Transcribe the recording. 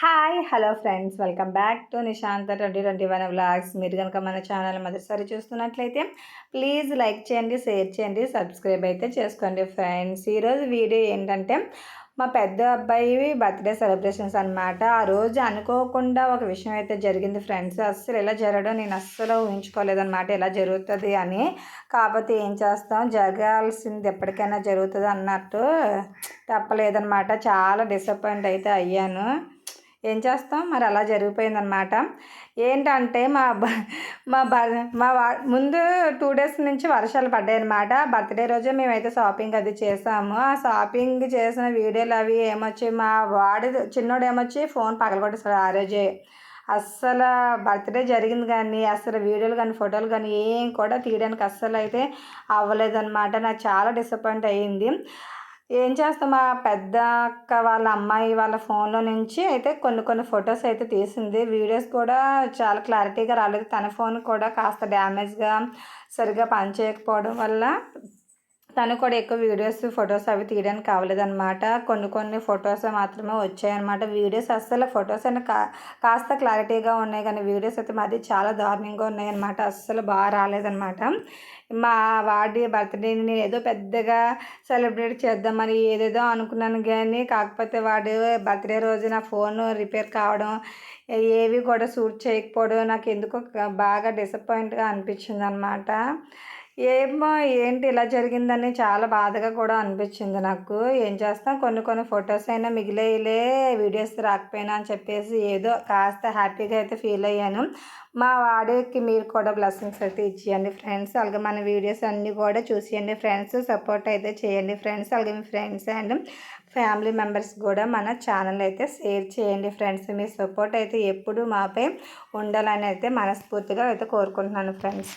Hi hello friends welcome back to Nishantha twenty twenty one vlogs మీరు కనుక మన channel మొదటిసారి చూస్తున్నట్లయితే ప్లీజ్ లైక్ చేయండి షేర్ చేయండి సబ్స్క్రైబ్ అయితే చేసుకోండి ఫ్రెండ్స్ ఈరోజు వీడియో ఏంటంటే మా పెద్ద అబ్బాయి బర్త్డే సెలబ్రేషన్స్ అనమాట ఆ రోజు అనుకోకుండా ఒక విషయం అయితే జరిగింది ఫ్రెండ్స్ అస్సలు ఇలా జరగడం నేను అస్సలు ఊహించుకోలేదన్నమాట. ఇలా జరుగుతుంది అని. కాకపోతే ఏం చేస్తాం? జరగాల్సింది ఎప్పటికైనా జరుగుతుంది అన్నట్టు తప్పలేదన్నమాట. చాలా డిసప్పాయింట్ అయితే అయ్యాను. ఏం చేస్తాం? మరి అలా జరిగిపోయిందనమాట ఏంటంటే మా మా మా ముందు టూ డేస్ నుంచి వర్షాలు పడ్డాయన్నమాట. బర్త్డే రోజే మేమైతే షాపింగ్ అది చేసాము. ఆ షాపింగ్ చేసిన వీడియోలు అవి ఏమొచ్చి మా వాడి చిన్నోడు ఏమొచ్చి ఫోన్ పగలగొట్టేసాడు ఆ రోజే అస్సలు బర్త్డే జరిగింది కానీ అసలు వీడియోలు కానీ ఫోటోలు కానీ ఏం కూడా తీయడానికి అస్సలు అయితే అవ్వలేదన్నమాట. నాకు చాలా డిసప్పాయింట్ అయ్యింది. ఏం చేస్తాం? మా పెద్ద అక్క వాళ్ళ అమ్మాయి వాళ్ళ ఫోన్లో నుంచి అయితే కొన్ని కొన్ని ఫొటోస్ అయితే తీసింది. వీడియోస్ కూడా చాలా క్లారిటీగా రాలేదు. తన ఫోన్ కూడా కాస్త డ్యామేజ్గా సరిగ్గా పనిచేయకపోవడం వల్ల తను కూడా ఎక్కువ వీడియోస్ ఫొటోస్ అవి తీయడానికి కావలేదన్నమాట. కొన్ని కొన్ని ఫొటోస్ మాత్రమే వచ్చాయన్నమాట. వీడియోస్ అస్సలు ఫొటోస్ అయినా కా కాస్త క్లారిటీగా ఉన్నాయి కానీ వీడియోస్ అయితే మాది చాలా దారుణంగా ఉన్నాయన్నమాట. అస్సలు బాగా రాలేదన్నమాట. మా వాడి బర్త్డేని నేను ఏదో పెద్దగా సెలబ్రేట్ చేద్దామని ఏదేదో అనుకున్నాను కానీ కాకపోతే వాడు బర్త్డే రోజు నా ఫోన్ రిపేర్ కావడం ఏవి కూడా సూట్ చేయకపోవడం నాకు ఎందుకో బాగా డిసప్పాయింట్గా అనిపించింది అనమాట ఏమో ఏంటి ఇలా జరిగిందని చాలా బాధగా కూడా అనిపించింది నాకు. ఏం చేస్తాం? కొన్ని కొన్ని ఫొటోస్ అయినా మిగిలేయలే వీడియోస్ రాకపోయినా అని చెప్పేసి ఏదో కాస్త హ్యాపీగా అయితే ఫీల్ అయ్యాను. మా వాడికి మీరు కూడా బ్లెస్సింగ్స్ అయితే ఇచ్చేయండి ఫ్రెండ్స్. అలాగే మన వీడియోస్ అన్నీ కూడా చూసేయండి ఫ్రెండ్స్. సపోర్ట్ అయితే చేయండి ఫ్రెండ్స్. అలాగే మీ ఫ్రెండ్స్ అండ్ ఫ్యామిలీ మెంబర్స్ కూడా మన ఛానల్ అయితే షేర్ చేయండి ఫ్రెండ్స్. మీ సపోర్ట్ అయితే ఎప్పుడు మాపై ఉండాలని అయితే మనస్ఫూర్తిగా అయితే కోరుకుంటున్నాను ఫ్రెండ్స్.